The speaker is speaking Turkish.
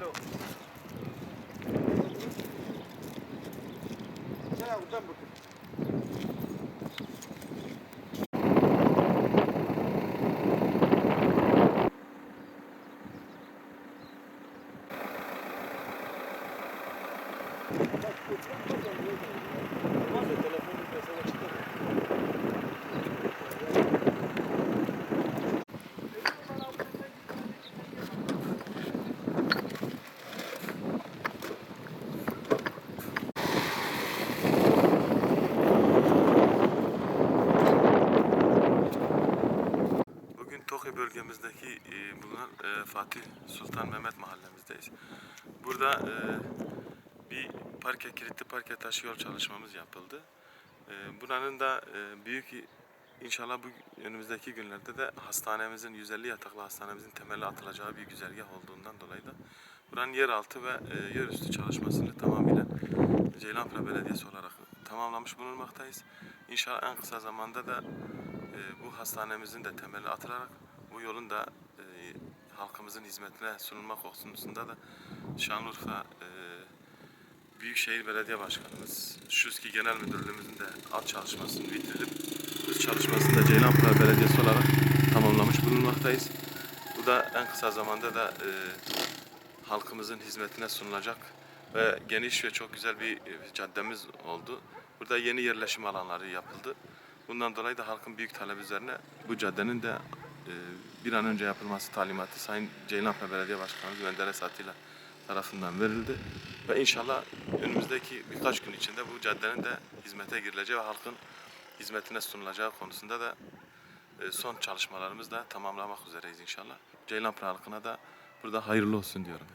Mas o telefone do pessoal bölgemizdeki e, bulunan e, Fatih Sultan Mehmet mahallemizdeyiz. Burada e, bir parke, kilitli parke taşı yol çalışmamız yapıldı. E, buranın da e, büyük inşallah bu önümüzdeki günlerde de hastanemizin 150 yataklı hastanemizin temeli atılacağı bir güzergah olduğundan dolayı da buranın yeraltı ve e, yerüstü çalışmasını tamamıyla Ceylanpınar Belediyesi olarak tamamlamış bulunmaktayız. İnşallah en kısa zamanda da e, bu hastanemizin de temeli atılarak bu yolun da e, halkımızın hizmetine sunulmak konusunda da Şanlıurfa e, Büyükşehir Belediye Başkanımız, Şuski Genel Müdürlüğümüzün de alt çalışmasını bitirip üst çalışmasını da Ceylanpınar Belediyesi olarak tamamlamış bulunmaktayız. Bu da en kısa zamanda da e, halkımızın hizmetine sunulacak ve geniş ve çok güzel bir e, caddemiz oldu. Burada yeni yerleşim alanları yapıldı. Bundan dolayı da halkın büyük talebi üzerine bu caddenin de bir an önce yapılması talimatı Sayın Ceylanpınar Belediye Başkanımız Menderes Atilla tarafından verildi. Ve inşallah önümüzdeki birkaç gün içinde bu caddenin de hizmete girileceği ve halkın hizmetine sunulacağı konusunda da e, son çalışmalarımızı da tamamlamak üzereyiz inşallah. Ceylanpınar halkına da burada hayırlı olsun diyorum.